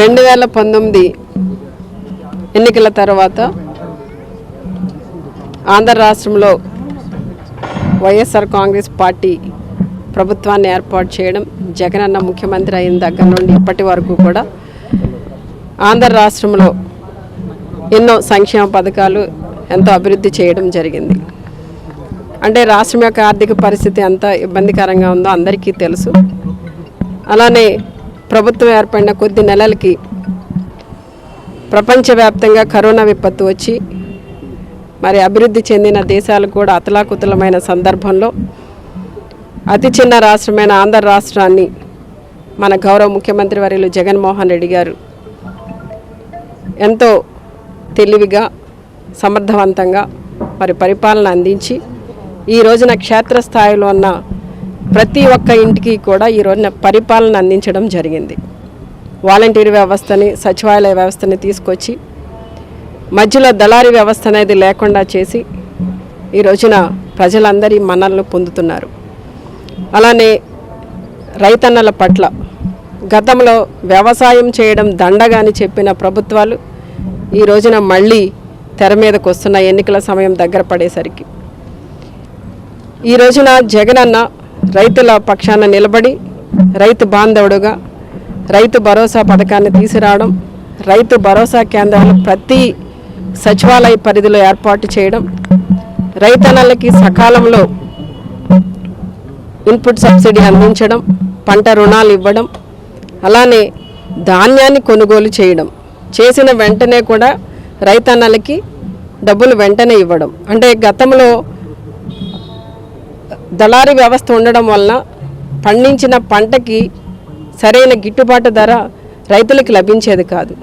రెండు వేల పంతొమ్మిది ఎన్నికల తర్వాత ఆంధ్ర రాష్ట్రంలో వైఎస్ఆర్ కాంగ్రెస్ పార్టీ ప్రభుత్వాన్ని ఏర్పాటు చేయడం జగనన్న ముఖ్యమంత్రి అయిన దగ్గర నుండి ఇప్పటి వరకు కూడా ఆంధ్ర రాష్ట్రంలో ఎన్నో సంక్షేమ పథకాలు ఎంతో అభివృద్ధి చేయడం జరిగింది. అంటే రాష్ట్రం యొక్క ఆర్థిక పరిస్థితి ఎంత ఇబ్బందికరంగా ఉందో అందరికీ తెలుసు. అలానే ప్రభుత్వం ఏర్పడిన కొద్ది నెలలకి ప్రపంచవ్యాప్తంగా కరోనా విపత్తు వచ్చి మరి అభివృద్ధి చెందిన దేశాలు కూడా అతలాకుతలమైన సందర్భంలో అతి చిన్న రాష్ట్రమైన ఆంధ్ర రాష్ట్రాన్ని మన గౌరవ ముఖ్యమంత్రి వర్యులు జగన్మోహన్ రెడ్డి గారు ఎంతో తెలివిగా సమర్థవంతంగా మరి పరిపాలన అందించి ఈ రోజున క్షేత్రస్థాయిలో ఉన్న ప్రతి ఒక్క ఇంటికి కూడా ఈ రోజున పరిపాలన అందించడం జరిగింది. వాలంటీర్ వ్యవస్థని సచివాలయ వ్యవస్థని తీసుకొచ్చి మధ్యలో దళారీ వ్యవస్థ అనేది లేకుండా చేసి ఈ రోజున ప్రజలందరి మన్నలను పొందుతున్నారు. అలానే రైతన్నల పట్ల గతంలో వ్యవసాయం చేయడం దండగా అని చెప్పిన ప్రభుత్వాలు ఈ రోజున మళ్ళీ తెర మీదకు వస్తున్న ఎన్నికల సమయం దగ్గర పడేసరికి. ఈ రోజున జగనన్న రైతుల పక్షాన నిలబడి రైతు బాంధవుడుగా రైతు భరోసా పథకాన్ని తీసుకురావడం రైతు భరోసా కేంద్రాలు ప్రతి సచివాలయ పరిధిలో ఏర్పాటు చేయడం రైతన్నలకి సకాలంలో ఇన్పుట్ సబ్సిడీ అందించడం పంట రుణాలు ఇవ్వడం అలానే ధాన్యాన్ని కొనుగోలు చేయడం. చేసిన వెంటనే కూడా రైతన్నలకి డబ్బులు వెంటనే ఇవ్వడం. అంటే గతంలో దళారీ వ్యవస్థ ఉండడం వలన పండించిన పంటకి సరైన గిట్టుబాటు ధర రైతులకు లభించేది కాదు.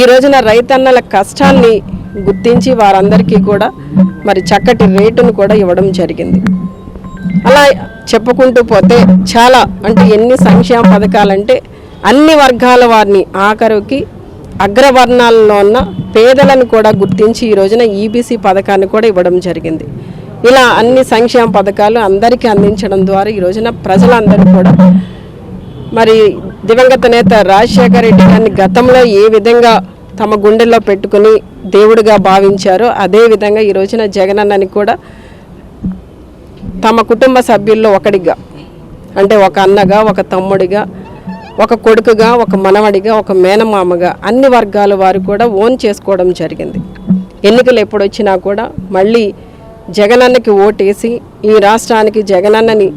ఈ రోజున రైతన్నల కష్టాన్ని గుర్తించి వారందరికీ కూడా మరి చక్కటి రేటును కూడా ఇవ్వడం జరిగింది. అలా చెప్పుకుంటూ పోతే చాలా అంటే ఎన్ని సంక్షేమ పథకాలంటే అన్ని వర్గాల వారిని ఆఖరికి అగ్రవర్ణాలలో ఉన్న పేదలను కూడా గుర్తించి ఈ రోజున ఈబీసీ పథకాన్ని కూడా ఇవ్వడం జరిగింది. ఇలా అన్ని సంక్షేమ పథకాలు అందరికీ అందించడం ద్వారా ఈ రోజున ప్రజలందరూ కూడా మరి దివంగత నేత రాజశేఖర రెడ్డి గారిని గతంలో ఏ విధంగా తమ గుండెల్లో పెట్టుకుని దేవుడిగా భావించారో అదేవిధంగా ఈ రోజున జగనన్నని కూడా తమ కుటుంబ సభ్యుల్లో ఒకడిగా అంటే ఒక అన్నగా ఒక తమ్ముడిగా ఒక కొడుకుగా ఒక మనవడిగా ఒక మేనమామగా అన్ని వర్గాల వారు కూడా ఓన్ చేసుకోవడం జరిగింది. ఎన్నికలు ఎప్పుడొచ్చినా కూడా మళ్ళీ జగనన్నకి ఓటేసి ఈ రాష్ట్రానికి జగనన్నని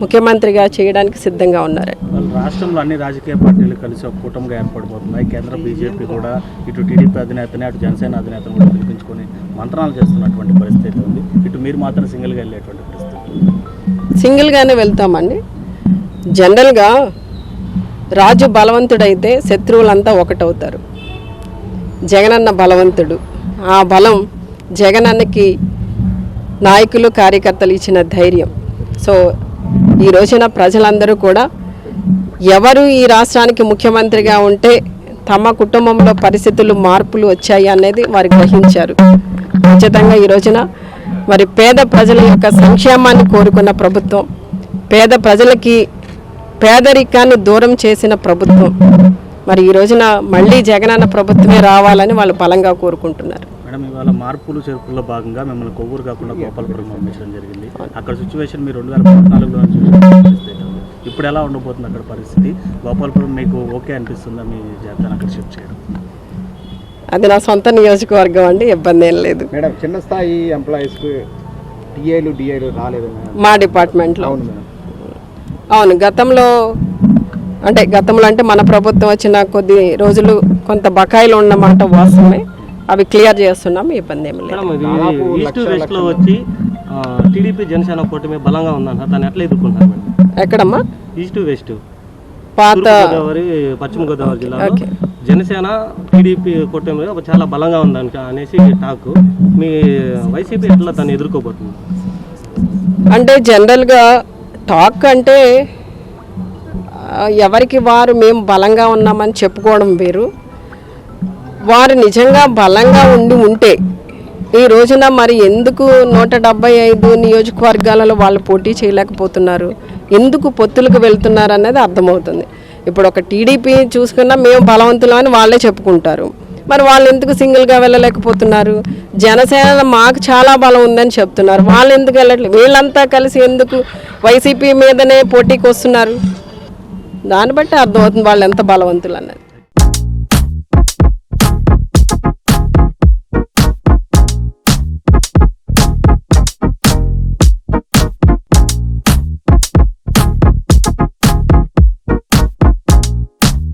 ముఖ్యమంత్రిగా చేయడానికి సిద్ధంగా ఉన్నారు. రాష్ట్రంలో అన్ని రాజకీయ పార్టీలు కలిసి ఒక కూటమిగా ఏర్పడిపోతున్నాయి కేంద్ర బీజేపీ కూడా ఇటు టీడీపీ అధినేతని అటు జనసేన అధినేతను కూడా పిలిపించుకొని మంత్రాలు చేస్తున్నటువంటి పరిస్థితి ఉంది. ఇటు మీరు మాత్రం సింగిల్గా వెళ్ళేటువంటి పరిస్థితి సింగిల్గానే వెళ్తామండి. జనరల్గా రాజు బలవంతుడైతే శత్రువులంతా ఒకటవుతారు. జగనన్న బలవంతుడు. ఆ బలం జగనన్నకి నాయకులు కార్యకర్తలు ఇచ్చిన ధైర్యం. సో ఈ రోజున ప్రజలందరూ కూడా ఎవరు ఈ రాష్ట్రానికి ముఖ్యమంత్రిగా ఉంటే తమ కుటుంబంలో పరిస్థితులు మార్పులు వచ్చాయి అనేది వారు గ్రహించారు. ఖచ్చితంగా ఈ రోజున మరి పేద ప్రజల యొక్క సంక్షేమాన్ని కోరుకున్న ప్రభుత్వం పేద ప్రజలకి పేదరికాన్ని దూరం చేసిన ప్రభుత్వం మరి ఈ రోజున మళ్ళీ జగనన్న ప్రభుత్వమే రావాలని వాళ్ళు బలంగా కోరుకుంటున్నారు. మేడం ఇవాళ మార్పులు చేర్పుల్లో భాగంగా మిమ్మల్ని కొవ్వూరు కాకుండా గోపాలపురం పంపించడం జరిగింది. అక్కడ సిచ్యువేషన్ మీరు రెండు వేల పద్నాలుగులో. ఇప్పుడు ఎలా ఉండబోతుంది అక్కడ పరిస్థితి? గోపాలపురం మీకు ఓకే అనిపిస్తుందా మీ జాబితాను అక్కడ షిఫ్ట్ చేయడం? అది నా సొంత నియోజకవర్గం అండి ఇబ్బంది ఏం లేదు. మేడం చిన్న స్థాయి ఎంప్లాయీస్కి టీఏలు డిఐలు రాలేదు మేడం? మా డిపార్ట్మెంట్లో. అవును మేడం. అవును గతంలో అంటే గతంలో అంటే మన ప్రభుత్వం వచ్చిన కొద్ది రోజులు కొంత బకాయిలు ఉన్నమాట వాస్తవమే. అవి క్లియర్ చేస్తున్నాం ఇబ్బంది ఏమి లేదు. వచ్చి టీడీపీ జనసేన కూటమి బలంగా ఉందంట దాన్ని ఎట్లా ఎదుర్కొంటారు ఎక్కడమ్మా? East west. పాత గోదావరి పశ్చిమ గోదావరి జిల్లాలో. ఓకే. జనసేన టీడీపీ కూటమి చాలా బలంగా ఉందంట అనేసి టాక్. మీ వైసీపీ ఎట్లా దాన్ని ఎదుర్కోబోతుంది? అంటే జనరల్గా టాక్ అంటే ఎవరికి వారు మేము బలంగా ఉన్నామని చెప్పుకోవడం వేరు. వారు నిజంగా బలంగా ఉండి ఉంటే ఈ రోజున మరి ఎందుకు నూట డెబ్బై ఐదు నియోజకవర్గాలలో వాళ్ళు పోటీ చేయలేకపోతున్నారు? ఎందుకు పొత్తులకు వెళ్తున్నారు అనేది అర్థమవుతుంది. ఇప్పుడు ఒక టీడీపీ చూసుకున్నా మేము బలవంతులం అని వాళ్ళే చెప్పుకుంటారు. మరి వాళ్ళు ఎందుకు సింగిల్గా వెళ్ళలేకపోతున్నారు? జనసేన మాకు చాలా బలం ఉందని చెప్తున్నారు. వాళ్ళు ఎందుకు వెళ్ళట్లేదు వీళ్ళంతా కలిసి ఎందుకు వైసీపీ మీదనే పోటీకి వస్తున్నారు దాన్ని బట్టి అర్థమవుతుంది వాళ్ళు ఎంత బలవంతులు అన్నది